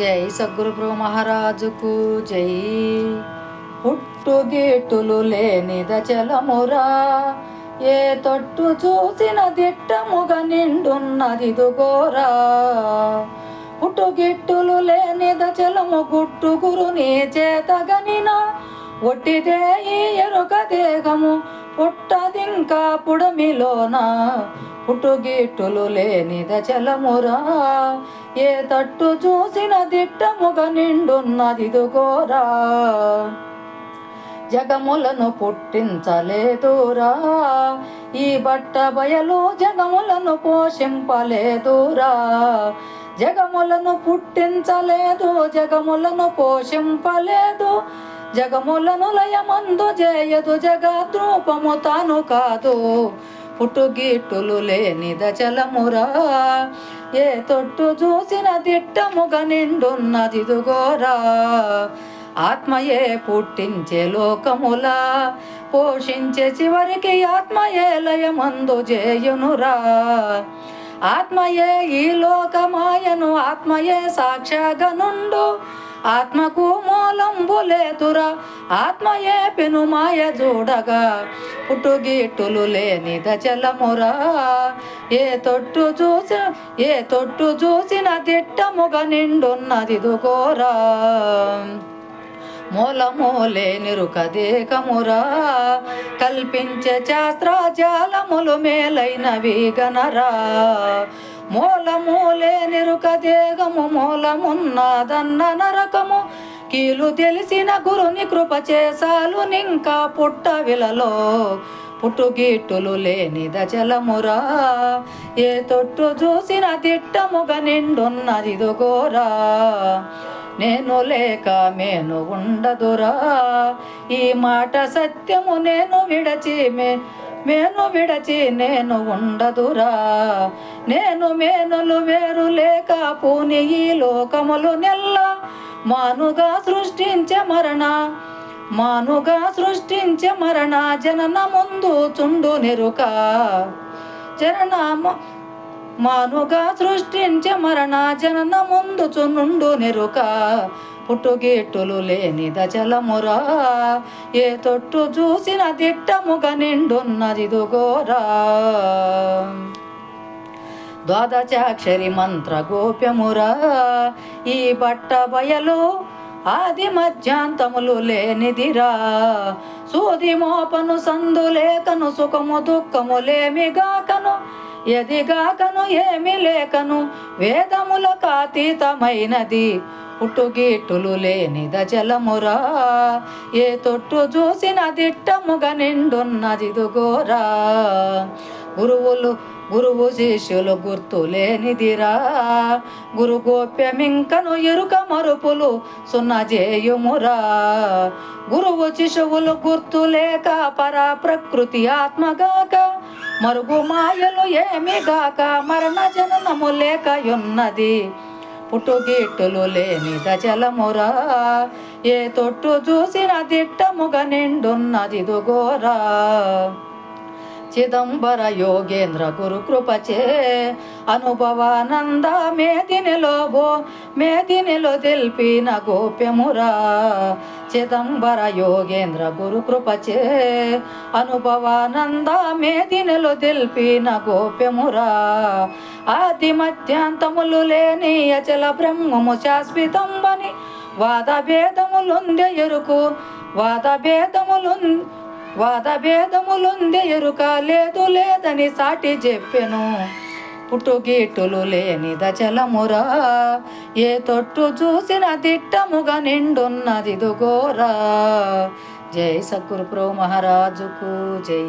జై సద్గురు మహారాజుకు జై. పుట్టుగేటులు లేని దచలమురా. ఏ తొట్టు చూసిన దిట్టముగ నిండున్నది దుగోరా. పుట్టుగిట్టులు లేని దచలము గుట్టు గురుని చేతగనిన ఒట్టిదే ఈ ఎరుక దేగము పుట్టదింకా పుడమిలోన పుట్టుగిట్టులు లేని దచలమురా ఏ తట్టు చూసిన దిట్టముగ నిండున్నదిదుగోరా. జగములను పుట్టించలేదురా. ఈ బట్ట బయలు జగములను పోషింపలేదురా. జగములను పుట్టించలేదు జగములను పోషింపలేదు. జగములను లయమందు జయదు జగద్రూపము తాను కాదు. పుట్టుగిట్టులు లేని దచలమురా ఏ తొట్టు చూసిన దిట్టముగా నిండున్నది దుగోరా ఆత్మయే పుట్టించే లోకములా పోషించే చివరికి ఆత్మయే లయమందు చేయునురా ఆత్మయే ఈ లోకమాయను ఆత్మయే సాక్షాగనుండు. ఆత్మకు మూలంబులేతురా ఆత్మయే పెనుమాయ చూడగా పుట్టుగిట్టులు లేని దచలమురా. ఏ తొట్టు చూసి ఏ తొట్టు చూసిన తిట్టముగా నిండున్నది దుకోరా మూలమూలే నిరుక దేహమురా కల్పించే శాస్త్రాజాలములు మేలైనవి గనరా. మూలమూలే నిరుకదేగము మూలమున్నదన్న నరకము. కీలు తెలిసిన గురుని కృప చేసాలు నింకా పుట్ట విలలో. పుట్టుగిట్టులు లేని దజలమురా ఏ తొట్టు చూసిన తిట్టముగ నిండున్నది దుగోరా నేను లేక మేను ఉండదురా. ఈ మాట సత్యము నేను విడచి మే మేను విడచి నేను ఉండదురా. నేను మేనులు వేరు లేక పూని ఈ లోకములు నెల్ల. మానుగా సృష్టించే మరణ మానుగా సృష్టించే మరణ జనన ముందు చుండు నెరుక. జనన మానుగా సృష్టించే మరణ జనన ముందు చునుండు నెరుక. పుట్టుగిట్టులు లేని దజలమురా ఏ తొట్టు చూసిన దిట్టముగా నిండున్నది దుగోరా ద్వాదశాక్షరి మంత్ర గోప్యమురా. ఈ బట్ట బయలు ఆది మధ్యాంతములు లేనిదిరా. సూది మోపను సందు లేకను సుఖము దుఃఖము లేమిగాకను ఎదిగాకను ఏమి లేకను వేదములకు అతీతమైనది పుట్టుగిట్టులు లేని దజలమురా ఏ తొట్టు చూసిన దిట్టముగా నిండున్నది దుగోరా. గురువులు గురువు శిష్యులు గుర్తు లేనిదిరా గురు గోప్యమింకను ఎరుక మరుపులు సున్న జేయుమురా. గురువు శిశువులు గుర్తు లేక పరా ప్రకృతి ఆత్మగాక. మరుగు మాయలు ఏమి గాక మరణ జననము లేక ఉన్నది. పుట్టుగిట్టులు లేని దజలమురా ఏ తొట్టు చూసిన దిట్టముగా నిండున్నది దుగోరా. చిదంబర యోగేంద్ర గురు కృపచే. అనుభవానంద మేదినిలో మేదినిలో తెలిపిన గోప్యమురా. చిదంబర యోగేంద్ర గురు కృపచే. అనుభవానంద మేదినిలో తెలిపిన గోప్యమురా. ఆది మధ్యాంతములు లేని అచల బ్రహ్మము శాశ్వతంబని. వాదభేదములుందె ఎరుకు. వాద వాద భేదములుంది ఎరుక లేదు లేదని సాటి చెప్పెను. పుట్టుగీటులు లేని దచలమురా ఏ తొట్టు చూసిన దిట్టముగా నిండున్నది దుగోరా జై సద్గురు ప్రో మహారాజుకు జై.